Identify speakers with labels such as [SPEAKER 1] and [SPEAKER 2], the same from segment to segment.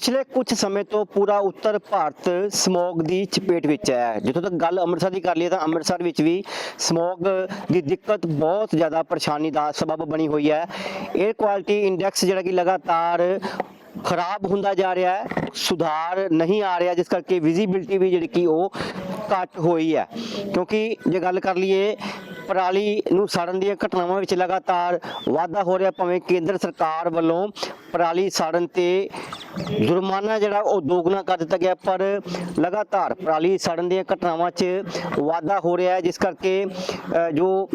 [SPEAKER 1] ਪਿਛਲੇ ਕੁਝ ਸਮੇਂ ਤੋਂ ਪੂਰਾ ਉੱਤਰ ਭਾਰਤ ਸਮੋਗ ਦੀ ਚਪੇਟ ਵਿੱਚ ਹੈ। ਜਿੱਥੋਂ ਤੱਕ ਗੱਲ ਅੰਮ੍ਰਿਤਸਰ ਦੀ ਕਰ ਲਈਏ ਤਾਂ ਅੰਮ੍ਰਿਤਸਰ ਵਿੱਚ ਵੀ ਸਮੋਗ ਦੀ ਦਿੱਕਤ ਬਹੁਤ ਜ਼ਿਆਦਾ ਪਰੇਸ਼ਾਨੀ ਦਾ ਸਬਬ ਬਣੀ ਹੋਈ ਹੈ। 에ਅਰ ਕੁਆਲਿਟੀ ਇੰਡੈਕਸ ਜਿਹੜਾ ਕਿ ਲਗਾਤਾਰ ਖਰਾਬ ਹੁੰਦਾ ਜਾ ਰਿਹਾ ਹੈ, ਸੁਧਾਰ ਨਹੀਂ ਆ ਰਿਹਾ, ਜਿਸ ਕਰਕੇ ਵਿਜ਼ਿਬਿਲਟੀ ਵੀ ਜਿਹੜੀ ਕਿ ਉਹ ਘੱਟ ਹੋਈ ਹੈ। ਕਿਉਂਕਿ ਜੇ ਗੱਲ ਕਰ ਲਈਏ ਪਰਾਲੀ ਨੂੰ ਸਾੜਨ ਦੀਆਂ ਘਟਨਾਵਾਂ ਵਿੱਚ ਲਗਾਤਾਰ ਵਾਧਾ ਹੋ ਰਿਹਾ, ਭਾਵੇਂ ਕੇਂਦਰ ਸਰਕਾਰ ਵੱਲੋਂ ਪਰਾਲੀ ਸਾੜਨ ਤੇ ਜੁਰਮਾਨਾ ਜਿਹੜਾ ਉਹ ਦੋਗਣਾ ਕਰ ਦਿੱਤਾ ਗਿਆ, ਪਰ ਲਗਾਤਾਰ ਪਰਾਲੀ ਸਾੜਨ ਦੀਆਂ ਘਟਨਾਵਾਂ 'ਚ ਵਾਧਾ ਹੋ ਰਿਹਾ ਹੈ, ਜਿਸ ਕਰਕੇ ਜੋ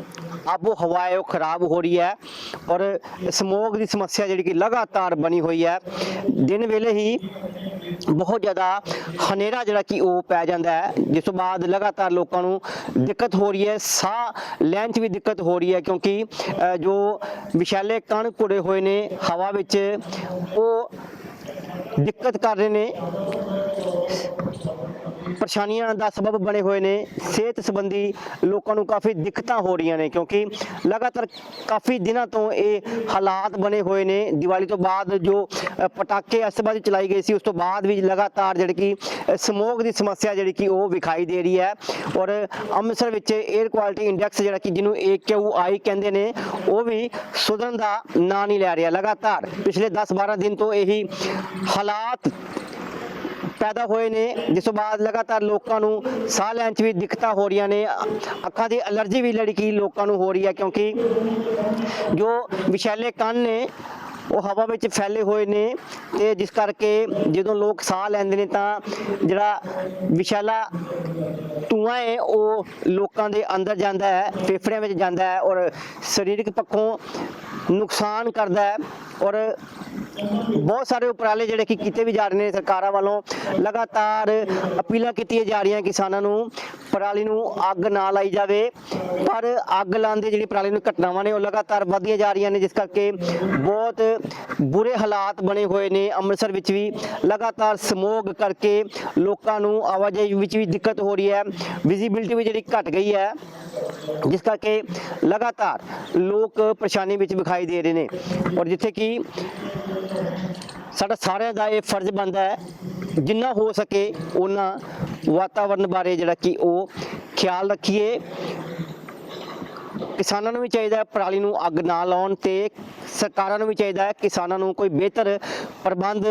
[SPEAKER 1] ਆਬੋ ਹਵਾ ਹੈ, ਉਹ ਖਰਾਬ ਹੋ ਰਹੀ ਹੈ ਔਰ ਸਮੋਗ ਦੀ ਸਮੱਸਿਆ ਜਿਹੜੀ ਕਿ ਲਗਾਤਾਰ ਬਣੀ ਹੋਈ ਹੈ। ਦਿਨ ਵੇਲੇ ਹੀ ਬਹੁਤ ਜ਼ਿਆਦਾ ਹਨੇਰਾ ਜਿਹੜਾ ਕਿ ਉਹ ਪੈ ਜਾਂਦਾ ਹੈ। ਜਿਸ ਤੋਂ ਬਾਅਦ ਲਗਾਤਾਰ ਲੋਕਾਂ ਨੂੰ ਦਿੱਕਤ ਹੋ ਰਹੀ ਹੈ। ਸਾਹ ਲੈਣ 'ਚ ਵੀ ਦਿੱਕਤ ਹੋ ਰਹੀ ਹੈ ਕਿਉਂਕਿ ਜੋ ਵਿਸ਼ਾਲੇ ਕਣ ਘੁਰੇ ਹੋਏ ਨੇ ਹਵਾ ਵਿੱਚ, ਉਹ ਦਿੱਕਤ ਕਰ ਰਹੇ ਨੇ। ਪਰੇਸ਼ਾਨੀਆਂ ਦਾ ਸਬਬ ਬਣੇ ਹੋਏ ਨੇ, ਸਿਹਤ ਸੰਬੰਧੀ ਲੋਕਾਂ ਨੂੰ ਕਾਫੀ ਦਿੱਕਤਾਂ ਹੋ ਰਹੀਆਂ ਨੇ, ਕਿਉਂਕਿ ਲਗਾਤਾਰ ਕਾਫੀ ਦਿਨਾਂ ਤੋਂ ਇਹ ਹਾਲਾਤ ਬਣੇ ਹੋਏ ਨੇ। ਦੀਵਾਲੀ ਤੋਂ ਬਾਅਦ ਜੋ ਪਟਾਕੇ ਅਸਤਬਾਜ਼ੀ ਚਲਾਈ ਗਈ ਸੀ, ਉਸ ਤੋਂ ਬਾਅਦ ਵੀ ਲਗਾਤਾਰ ਜਿਹੜੀ ਕਿ ਸਮੋਗ ਦੀ ਸਮੱਸਿਆ ਜਿਹੜੀ ਕਿ ਉਹ ਵਿਖਾਈ ਦੇ ਰਹੀ ਹੈ। ਔਰ ਅੰਮ੍ਰਿਤਸਰ ਵਿੱਚ 에ਅਰ ਕੁਆਲਿਟੀ ਇੰਡੈਕਸ ਜਿਹੜਾ ਕਿ ਜਿਹਨੂੰ AQI ਕਹਿੰਦੇ ਨੇ, ਉਹ ਵੀ ਸੁਧਰਨ ਦਾ ਨਾਂ ਨਹੀਂ ਲੈ ਰਿਹਾ। ਲਗਾਤਾਰ ਪਿਛਲੇ 10-12 ਦਿਨ ਤੋਂ ਇਹੀ ਹਾਲਾਤ ਪੈਦਾ ਹੋਏ ਨੇ, ਜਿਸ ਤੋਂ ਬਾਅਦ ਲਗਾਤਾਰ ਲੋਕਾਂ ਨੂੰ ਸਾਹ ਲੈਣ 'ਚ ਵੀ ਦਿੱਕਤਾਂ ਹੋ ਰਹੀਆਂ ਨੇ, ਅੱਖਾਂ ਦੀ ਅਲਰਜੀ ਵੀ ਲੜਕੀ ਲੋਕਾਂ ਨੂੰ ਹੋ ਰਹੀ ਹੈ ਕਿਉਂਕਿ ਜੋ ਵਿਸ਼ੈਲੇ ਕੰਨ ਨੇ, ਉਹ ਹਵਾ ਵਿੱਚ ਫੈਲੇ ਹੋਏ ਨੇ ਤੇ ਜਿਸ ਕਰਕੇ ਜਦੋਂ ਲੋਕ ਸਾਹ ਲੈਂਦੇ ਨੇ ਤਾਂ ਜਿਹੜਾ ਵਿਸ਼ਾਲਾ ਧੂਆਂ ਹੈ, ਉਹ ਲੋਕਾਂ ਦੇ ਅੰਦਰ ਜਾਂਦਾ ਹੈ, ਫੇਫੜਿਆਂ ਵਿੱਚ ਜਾਂਦਾ ਹੈ ਔਰ ਸਰੀਰਕ ਪੱਖੋਂ ਨੁਕਸਾਨ ਕਰਦਾ ਹੈ। ਔਰ ਬਹੁਤ ਸਾਰੇ ਉਪਰਾਲੇ ਜਿਹੜੇ ਕਿ ਕੀਤੇ ਵੀ ਜਾ ਰਹੇ ਨੇ ਸਰਕਾਰਾਂ ਵੱਲੋਂ, ਲਗਾਤਾਰ ਅਪੀਲਾਂ ਕੀਤੀਆਂ ਜਾ ਰਹੀਆਂ ਕਿਸਾਨਾਂ ਨੂੰ, ਪਰਾਲੀ ਨੂੰ ਅੱਗ ਨਾ ਲਾਈ ਜਾਵੇ, ਪਰ ਅੱਗ ਲਾਉਣ ਦੀ ਜਿਹੜੀ ਪਰਾਲੀ ਨੂੰ ਘਟਨਾਵਾਂ ਨੇ ਉਹ ਲਗਾਤਾਰ ਵਧਦੀਆਂ ਜਾ ਰਹੀਆਂ ਨੇ, ਜਿਸ ਕਰਕੇ ਬਹੁਤ ਬੁਰੇ ਹਾਲਾਤ ਬਣੇ ਹੋਏ ਨੇ ਅੰਮ੍ਰਿਤਸਰ ਵਿੱਚ ਵੀ, ਲਗਾਤਾਰ ਸਮੋਗ ਕਰਕੇ ਲੋਕਾਂ ਨੂੰ ਆਵਾਜਾਈ ਵਿੱਚ ਵੀ ਦਿੱਕਤ ਹੋ ਰਹੀ ਹੈ ਵਿਜ਼ਿਬਿਲਟੀ ਵੀ ਜਿਹੜੀ ਘਟ ਗਈ ਹੈ ਜਿਸ ਕਰਕੇ ਲਗਾਤਾਰ ਲੋਕ ਪਰੇਸ਼ਾਨੀ ਵਿੱਚ ਵਿਖਾਈ ਦੇ ਰਹੇ ਨੇ। ਔਰ ਜਿੱਥੇ ਕਿ ਸਾਡਾ ਸਾਰਿਆਂ ਦਾ ਇਹ ਫਰਜ਼ ਬਣਦਾ ਹੈ, ਜਿੰਨਾ ਹੋ ਸਕੇ ਉਹਨਾਂ ਵਾਤਾਵਰਣ ਬਾਰੇ ਜਿਹੜਾ ਕਿ ਉਹ ਖਿਆਲ ਰੱਖੀਏ। ਕਿਸਾਨਾਂ ਨੂੰ ਵੀ ਚਾਹੀਦਾ ਪਰਾਲੀ ਨੂੰ ਅੱਗ ਨਾ ਲਾਉਣ ਤੇ ਸਰਕਾਰਾਂ ਨੂੰ ਵੀ ਚਾਹੀਦਾ ਹੈ, ਕਿਸਾਨਾਂ ਨੂੰ ਕੋਈ ਬਿਹਤਰ ਪ੍ਰਬੰਧ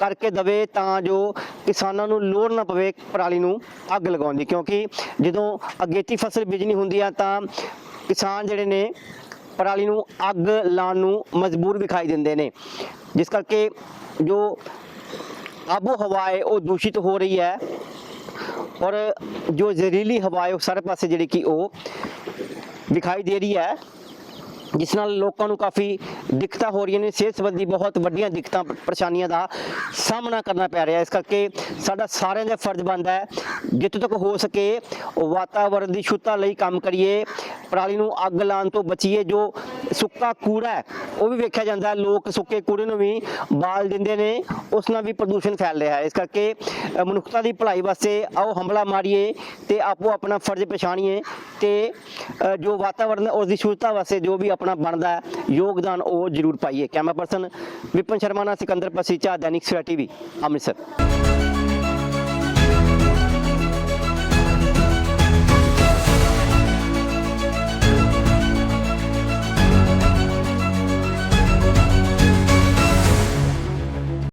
[SPEAKER 1] ਕਰਕੇ ਦਵੇ ਤਾਂ ਜੋ ਕਿਸਾਨਾਂ ਨੂੰ ਲੋੜ ਨਾ ਪਵੇ ਪਰਾਲੀ ਨੂੰ ਅੱਗ ਲਗਾਉਣ ਦੀ, ਕਿਉਂਕਿ ਜਦੋਂ ਅਗੇਤੀ ਫਸਲ ਬੀਜਣੀ ਹੁੰਦੀ ਆ ਤਾਂ ਕਿਸਾਨ ਜਿਹੜੇ ਨੇ ਪਰਾਲੀ ਨੂੰ ਅੱਗ ਲਾਉਣ ਨੂੰ ਮਜਬੂਰ ਵਿਖਾਈ ਦਿੰਦੇ ਨੇ। ਜਿਸ ਕਰਕੇ ਜੋ ਆਬੋ ਹਵਾ ਹੈ, ਉਹ ਦੂਸ਼ਿਤ ਹੋ ਰਹੀ ਹੈ ਔਰ ਜੋ ਜ਼ਹਿਰੀਲੀ ਹਵਾ ਹੈ, ਉਹ ਸਾਰੇ ਪਾਸੇ ਜਿਹੜੀ ਕਿ ਉਹ ਵਿਖਾਈ ਦੇ ਰਹੀ ਹੈ। ਜਿਸ ਨਾਲ ਲੋਕਾਂ ਨੂੰ ਕਾਫੀ ਦਿੱਕਤਾਂ ਹੋ ਰਹੀਆਂ ਨੇ, ਸਿਹਤ ਸੰਬੰਧੀ ਬਹੁਤ ਵੱਡੀਆਂ ਦਿੱਕਤਾਂ, ਪਰੇਸ਼ਾਨੀਆਂ ਦਾ ਸਾਹਮਣਾ ਕਰਨਾ ਪੈ ਰਿਹਾ ਇਸ ਕਰਕੇ ਸਾਡਾ ਸਾਰਿਆਂ ਦਾ ਫਰਜ਼ ਬਣਦਾ ਹੈ, ਜਿੱਥੇ ਤੱਕ ਹੋ ਸਕੇ ਵਾਤਾਵਰਣ ਦੀ ਸ਼ੁੱਧਤਾ ਲਈ ਕੰਮ ਕਰੀਏ, ਪਰਾਲੀ ਨੂੰ ਅੱਗ ਲਾਉਣ ਤੋਂ ਬਚੀਏ, ਜੋ ਸੁੱਕਾ ਕੂੜਾ ਹੈ ਉਹ ਵੀ ਵੇਖਿਆ ਜਾਂਦਾ ਹੈ ਲੋਕ ਸੁੱਕੇ ਕੂੜੇ ਨੂੰ ਵੀ ਬਾਲ ਦਿੰਦੇ ਨੇ ਉਸ ਨਾਲ ਵੀ ਪ੍ਰਦੂਸ਼ਣ ਫੈਲ ਰਿਹਾ ਹੈ। ਇਸ ਕਰਕੇ ਮਨੁੱਖਤਾ ਦੀ ਭਲਾਈ ਵਾਸਤੇ ਆਓ ਹਮਲਾ ਮਾਰੀਏ ਤੇ ਆਪੋ ਆਪਣਾ ਫਰਜ਼ ਪਛਾਣੀਏ ਤੇ ਜੋ ਵਾਤਾਵਰਣ ਹੈ, ਉਸ ਦੀ ਸ਼ੁੱਧਤਾ ਵਾਸਤੇ ਜੋ ਵੀ ਆਪਣਾ ਬਣਦਾ ਯੋਗਦਾਨ ਉਹ ਜ਼ਰੂਰ ਪਾਈਏ। ਕੈਮਰਾ ਪਰਸਨ ਵਿਪਨ ਸ਼ਰਮਾ ਨਾਲ ਸਿਕੰਦਰ ਪਸੀਚਾ ਦੈਨਿਕ ਸਵੇਰਾ ਟੀਵੀ ਅੰਮ੍ਰਿਤਸਰ।